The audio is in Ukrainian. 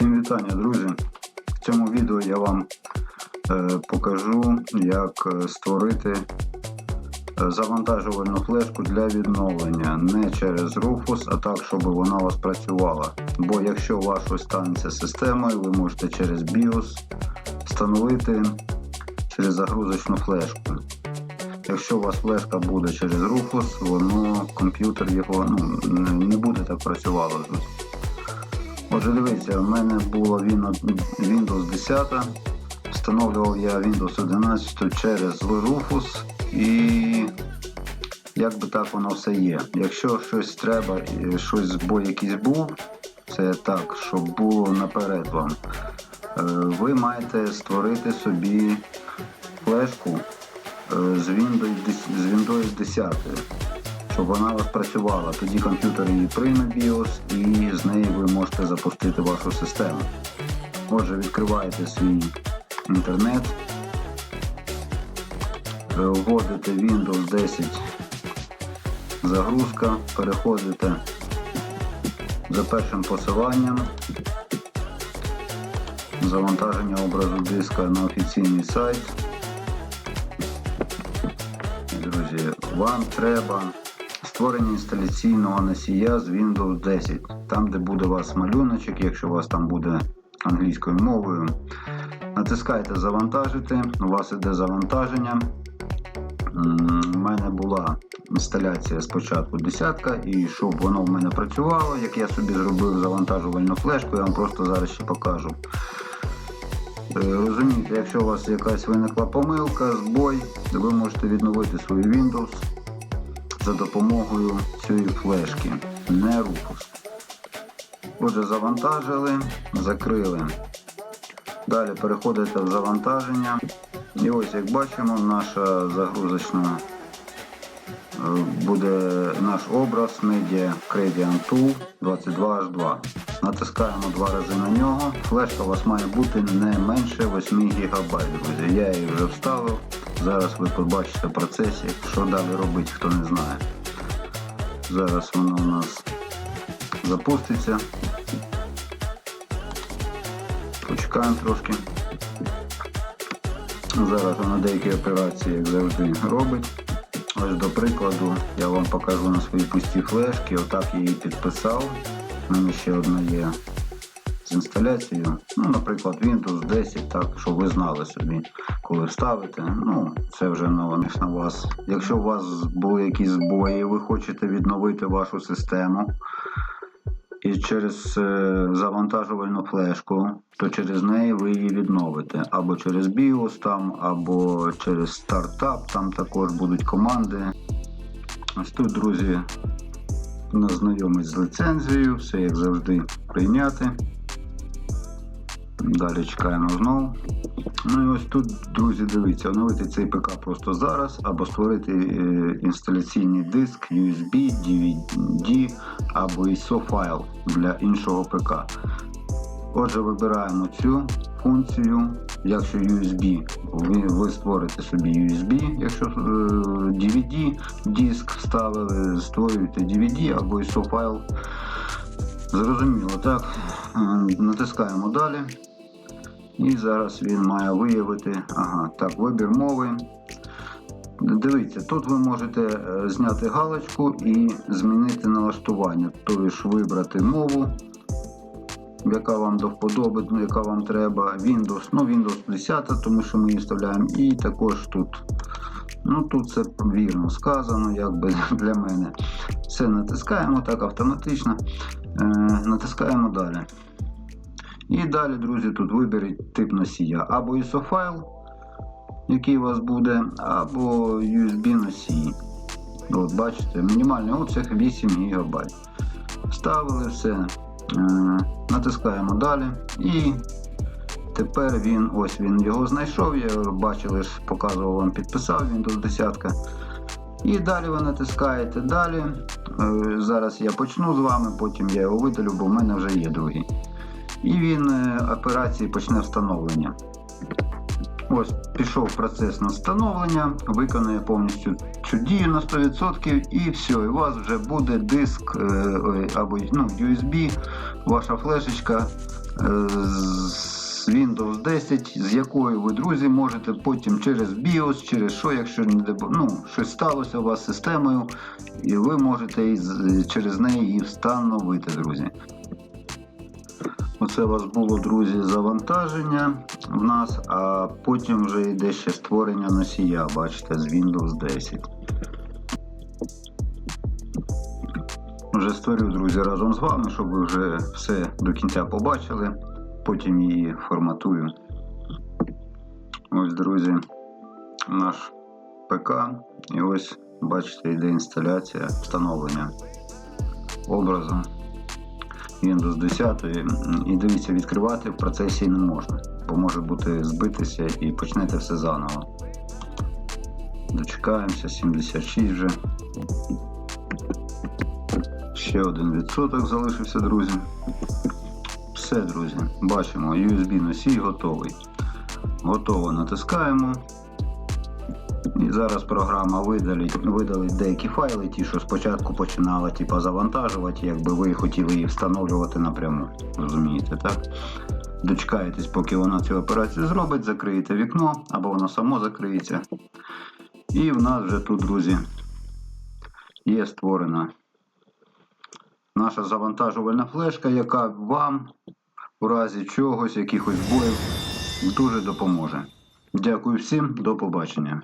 Всім вітання, друзі! В цьому відео я вам е, покажу, як е, створити е, завантажувальну флешку для відновлення не через Rufus, а так, щоб вона у вас працювала. Бо якщо у вас станеться системою, ви можете через BIOS встановити через загрузочну флешку. Якщо у вас флешка буде через Rufus, воно комп'ютер його ну, не- не буде так працювало. Отже, дивіться, в мене було Windows 10, встановлював я Windows 11 через Rufus і як би так воно все є. Якщо щось треба, щось збой якийсь був, це так, щоб було наперед вам. е, Ви маєте створити собі флешку е, з Windows 10 щоб вона у вас працювала. Тоді комп'ютер її прийме BIOS і з неї ви можете запустити вашу систему. Отже, відкриваєте свій інтернет, е, вводите Windows 10 загрузка, переходите за першим посиланням. Завантаження образу диска на офіційний сайт. Друзі, вам треба створення інсталяційного носія з Windows 10. Там, де буде у вас малюночок, якщо у вас там буде англійською мовою. Натискаєте завантажити, у вас іде завантаження. У мене була інсталяція спочатку десятка, і щоб воно в мене працювало, як я собі зробив завантажувальну флешку, я вам просто зараз ще покажу. Е, Розумієте, якщо у вас якась виникла помилка, збой, ви можете відновити свій Windows за допомогою цієї флешки, не Rufus. Отже, завантажили, закрили. Далі переходите в завантаження. І ось, як бачимо, наша загрузочна е, буде наш образ Media Gradient Tool 22H2. Натискаємо два рази на нього. Флешка у вас має бути не менше 8 ГБ. Друзі. Я її вже вставив. Зараз ви побачите в процесі, що далі робити, хто не знає. Зараз воно у нас запуститься. Почекаємо трошки. Зараз воно деякі операції, як завжди, робить. Ось до прикладу, я вам покажу на своїй пустій флешки. Отак її підписав. У мене ще одна є з інсталяцією. Ну, наприклад, Windows 10, так, щоб ви знали собі, коли вставите. Ну, це вже на, на вас. Якщо у вас були якісь збої, ви хочете відновити вашу систему і через е, завантажувальну флешку, то через неї ви її відновите. Або через BIOS там, або через стартап, там також будуть команди. Ось тут, друзі, нас знайомить з ліцензією, все як завжди прийняти. Далі чекаємо знову. Ну і ось тут, друзі, дивіться, оновити цей ПК просто зараз, або створити е, інсталяційний диск USB, DVD або ISO файл для іншого ПК. Отже, вибираємо цю функцію. Якщо USB, ви, ви створите собі USB, якщо е, DVD диск вставили, створюєте DVD або ISO файл. Зрозуміло, так. Е, Натискаємо далі. І зараз він має виявити. Ага, так, вибір мови. Дивіться, тут ви можете е, зняти галочку і змінити налаштування, тобто вибрати мову, яка вам до вподоби, яка вам треба. Windows, ну Windows 10, тому що ми її вставляємо. І також тут. Ну тут це вірно сказано, якби для мене. Все натискаємо так автоматично. Е, натискаємо далі. І далі, друзі, тут виберіть тип носія. Або ISO файл, який у вас буде, або USB носій. От, бачите, мінімальний обсяг 8 ГБ. Вставили все. Е, натискаємо далі. І тепер він ось він його знайшов. Я бачили, показував вам, підписав він Windows 10. І далі ви натискаєте далі. Е, Зараз я почну з вами, потім я його видалю, бо в мене вже є другий. І він е, операції почне встановлення. Ось пішов процес на встановлення, виконує повністю цю дію на 100% і все, і у вас вже буде диск е, або ну, USB, ваша флешечка е, з Windows 10, з якої ви, друзі, можете потім через BIOS, через що, якщо ну, щось сталося у вас з системою, і ви можете через неї її встановити, друзі. Оце у вас було, друзі, завантаження в нас, а потім вже йде ще створення носія, бачите, з Windows 10. Вже створю, друзі, разом з вами, щоб ви вже все до кінця побачили. Потім її форматую. Ось, друзі, наш ПК. І ось, бачите, йде інсталяція, встановлення образу Windows 10. І дивіться, відкривати в процесі не можна, бо може бути збитися і почнете все заново. Дочекаємося, 76 вже. Ще один відсоток залишився, друзі. Все, друзі, бачимо, USB носій готовий. Готово натискаємо. І зараз програма видалить, видалить деякі файли, ті, що спочатку починала типа, завантажувати, якби ви хотіли їх встановлювати напряму. Розумієте, так? Дочекаєтесь, поки вона цю операцію зробить, закриєте вікно або воно само закриється. І в нас вже тут, друзі, є створена наша завантажувальна флешка, яка вам у разі чогось, якихось боїв, дуже допоможе. Дякую всім, до побачення.